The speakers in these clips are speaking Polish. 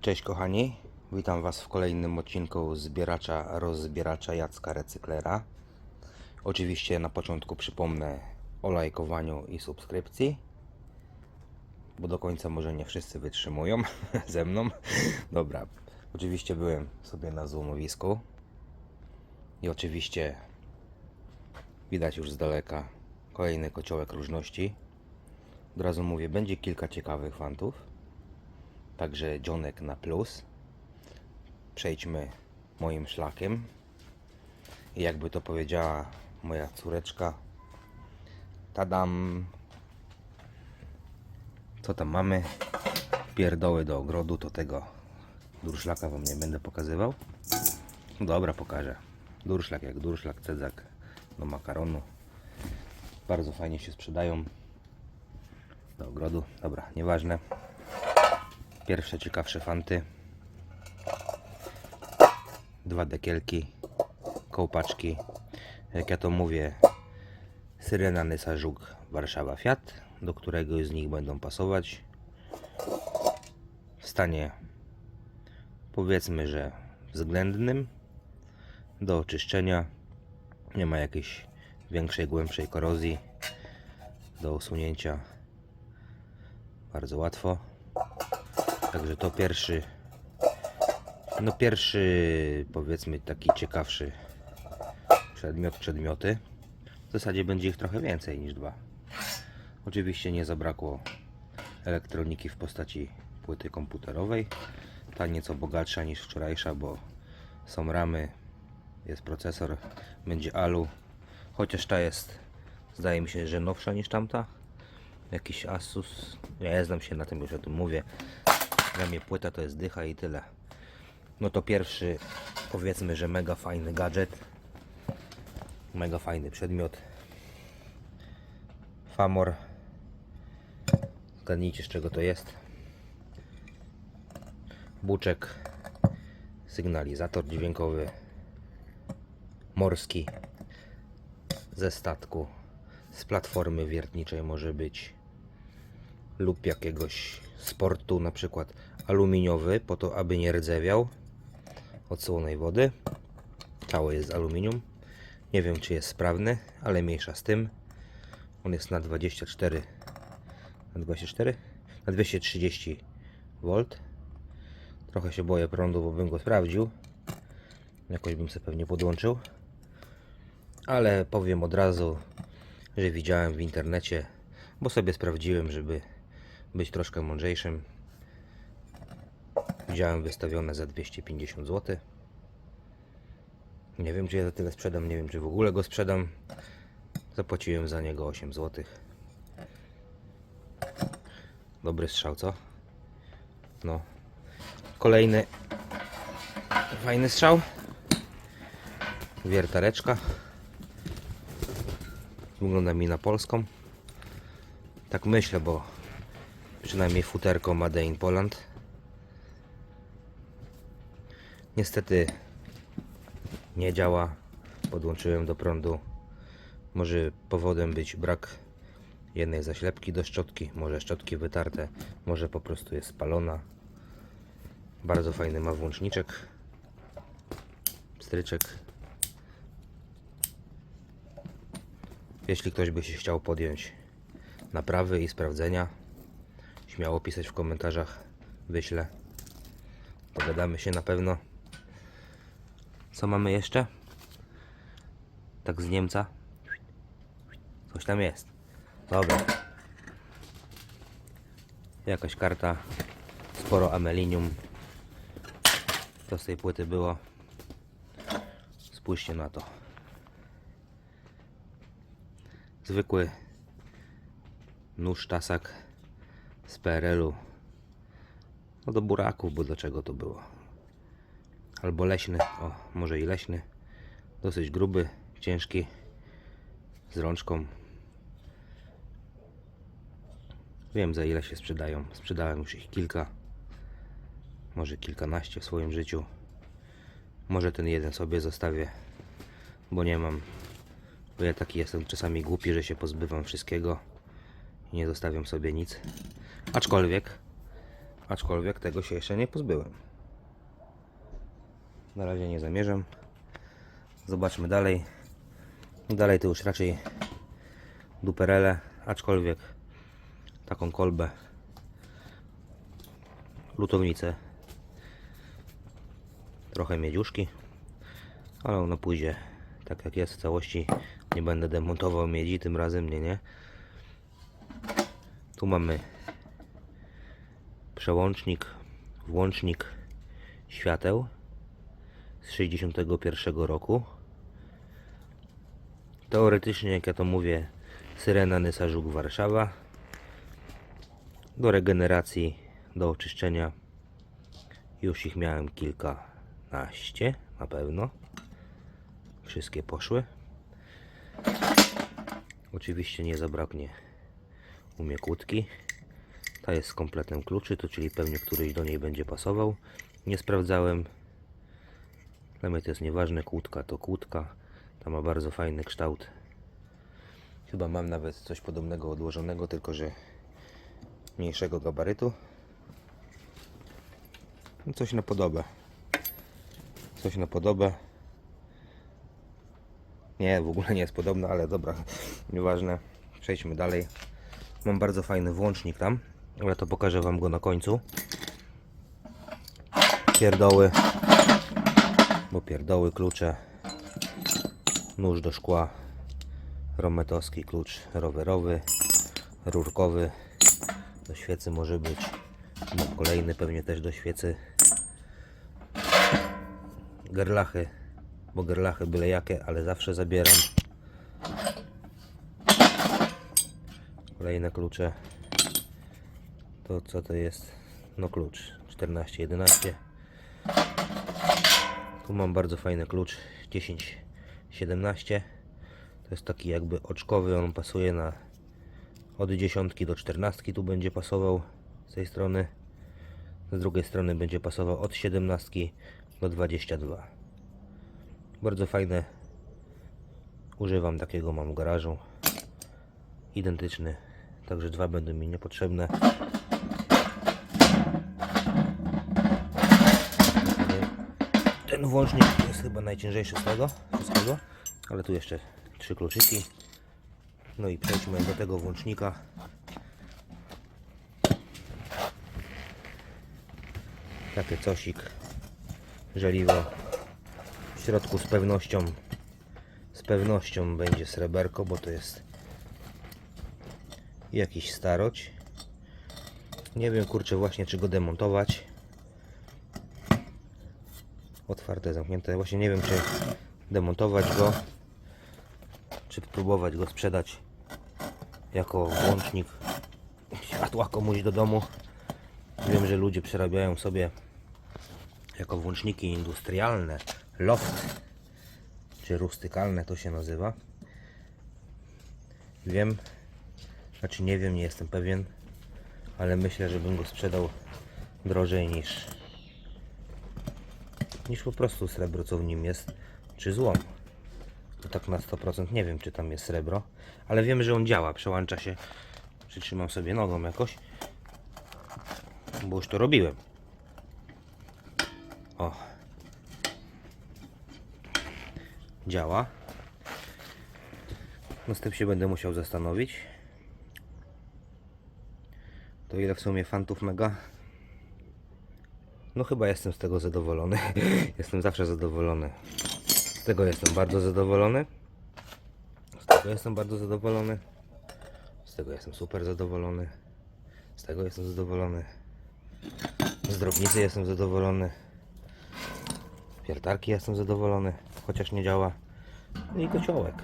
Cześć kochani, witam Was w kolejnym odcinku zbieracza, rozbieracza Jacka Recyklera. Oczywiście na początku przypomnę o lajkowaniu i subskrypcji, bo do końca może nie wszyscy wytrzymują ze mną. Dobra, oczywiście byłem sobie na złomowisku i oczywiście widać już z daleka kolejny kociołek różności. Od razu mówię, będzie kilka ciekawych fantów także dzionek na plus. Przejdźmy moim szlakiem. I jakby to powiedziała moja córeczka, tadam. Co tam mamy? Pierdoły do ogrodu, to tego durszlaka wam nie będę pokazywał. Dobra, pokażę. Durszlak jak durszlak, cedzak do makaronu. Bardzo fajnie się sprzedają do ogrodu. Dobra, nieważne pierwsze ciekawsze fanty. Dwa dekielki kołpaczki. Jak ja to mówię Syrena Nysa Żuk Warszawa Fiat. Do którego z nich będą pasować? W stanie powiedzmy, że względnym. Do oczyszczenia. Nie ma jakiejś większej, głębszej korozji. Do usunięcia. Bardzo łatwo Także to pierwszy, no pierwszy powiedzmy taki ciekawszy przedmiot, przedmioty. W zasadzie będzie ich trochę więcej niż dwa. Oczywiście nie zabrakło elektroniki w postaci płyty komputerowej. Ta nieco bogatsza niż wczorajsza, bo są ramy, jest procesor, będzie alu. Chociaż ta jest, zdaje mi się, że nowsza niż tamta. Jakiś Asus. Ja znam się na tym, już o tym mówię. Dla mnie płyta to jest dycha i tyle. No to pierwszy, powiedzmy, że mega fajny gadżet. Mega fajny przedmiot. Famor. Zgadnijcie z czego to jest. Buczek. Sygnalizator dźwiękowy. Morski. Ze statku. Z platformy wiertniczej może być lub jakiegoś sportu, na przykład aluminiowy, po to aby nie rdzewiał od słonej wody. Cały jest z aluminium. Nie wiem czy jest sprawny, ale mniejsza z tym. On jest na 24 na 24 na 230 V. Trochę się boję prądu, bo bym go sprawdził. Jakoś bym sobie pewnie podłączył. Ale powiem od razu, że widziałem w internecie, bo sobie sprawdziłem, żeby być troszkę mądrzejszym. Widziałem wystawione za 250 zł. Nie wiem, czy ja za tyle sprzedam, nie wiem, czy w ogóle go sprzedam. Zapłaciłem za niego 8 zł. Dobry strzał, co? No. Kolejny fajny strzał. Wiertareczka. Wygląda mi na polską. Tak myślę, bo Przynajmniej futerko Made in Poland. Niestety nie działa. Podłączyłem do prądu. Może powodem być brak jednej zaślepki do szczotki, może szczotki wytarte, może po prostu jest spalona. Bardzo fajny ma włączniczek. Stryczek. Jeśli ktoś by się chciał podjąć naprawy i sprawdzenia, Śmiało pisać w komentarzach. Wyślę. Pogadamy się na pewno. Co mamy jeszcze? Tak z Niemca. Coś tam jest. Dobra. Jakaś karta. Sporo amelinium. To z tej płyty było. Spójrzcie na to. Zwykły nóż tasak z PRL-u. No do buraków, bo dlaczego to było? Albo leśny, o, może i leśny. Dosyć gruby, ciężki, z rączką. Wiem za ile się sprzedają. Sprzedałem już ich kilka, może kilkanaście w swoim życiu. Może ten jeden sobie zostawię, bo nie mam. Bo ja taki jestem czasami głupi, że się pozbywam wszystkiego i nie zostawiam sobie nic. Aczkolwiek, Aczkolwiek tego się jeszcze nie pozbyłem. Na razie nie zamierzam. Zobaczmy dalej. Dalej to już raczej duperele, aczkolwiek taką kolbę lutownicę trochę miedziuszki ale ona pójdzie tak jak jest w całości nie będę demontował miedzi tym razem nie nie tu mamy przełącznik włącznik świateł z 61 roku. Teoretycznie jak ja to mówię syrena Nysa Żuk Warszawa. Do regeneracji do oczyszczenia już ich miałem kilkanaście na pewno. Wszystkie poszły. Oczywiście nie zabraknie u mnie kłódki ta jest z kompletem kluczy to czyli pewnie któryś do niej będzie pasował. Nie sprawdzałem. Dla mnie to jest nieważne kłódka to kłódka. Ta ma bardzo fajny kształt. Chyba mam nawet coś podobnego odłożonego tylko że mniejszego gabarytu. No coś na podobę. Coś na podobę. Nie, w ogóle nie jest podobne, ale dobra, nieważne. Przejdźmy dalej. Mam bardzo fajny włącznik tam, ale to pokażę Wam go na końcu. Pierdoły, bo pierdoły, klucze, nóż do szkła, rometowski klucz rowerowy, rurkowy, do świecy może być, no, kolejny pewnie też do świecy, gerlachy. Bo gerlachy byle jakie, ale zawsze zabieram. Kolejne klucze. To co to jest? No klucz 14, 11. Tu mam bardzo fajny klucz 10, 17. To jest taki jakby oczkowy, on pasuje na od 10 do 14 tu będzie pasował z tej strony. Z drugiej strony będzie pasował od 17 do 22. Bardzo fajne. Używam takiego, mam w garażu. Identyczny. Także dwa będą mi niepotrzebne. Ten włącznik jest chyba najciężejszy z tego wszystkiego. Ale tu jeszcze trzy kluczyki. No i przejdźmy do tego włącznika. Takie cosik. Żeliwo w środku z pewnością z pewnością będzie sreberko, bo to jest jakiś staroć. Nie wiem kurczę właśnie czy go demontować. Otwarte, zamknięte. Właśnie nie wiem czy demontować go, czy próbować go sprzedać jako włącznik światła komuś do domu. Wiem, że ludzie przerabiają sobie jako włączniki industrialne loft czy rustykalne to się nazywa wiem znaczy nie wiem, nie jestem pewien ale myślę, że bym go sprzedał drożej niż niż po prostu srebro co w nim jest czy złom to tak na 100% nie wiem czy tam jest srebro ale wiem, że on działa, przełącza się przytrzymam sobie nogą jakoś bo już to robiłem o działa. No z tym się będę musiał zastanowić. To ile w sumie fantów mega? No chyba jestem z tego zadowolony. jestem zawsze zadowolony. Z tego jestem bardzo zadowolony. Z tego jestem bardzo zadowolony. Z tego jestem super zadowolony. Z tego jestem zadowolony. Z drobnicy jestem zadowolony. Wiertarki jestem zadowolony, chociaż nie działa. No i kociołek.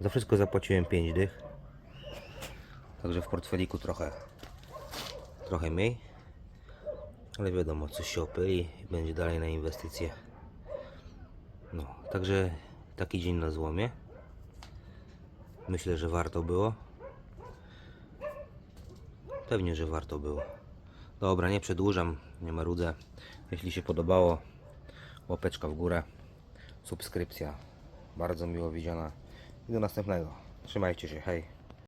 Za wszystko zapłaciłem 5 dych. Także w portfeliku trochę trochę mniej. Ale wiadomo, coś się opyli i będzie dalej na inwestycje. No, także taki dzień na złomie. Myślę, że warto było. Pewnie, że warto było. Dobra, nie przedłużam, nie marudzę. Jeśli się podobało, łapeczka w górę, subskrypcja. Bardzo miło widziana. I do następnego. Trzymajcie się, hej.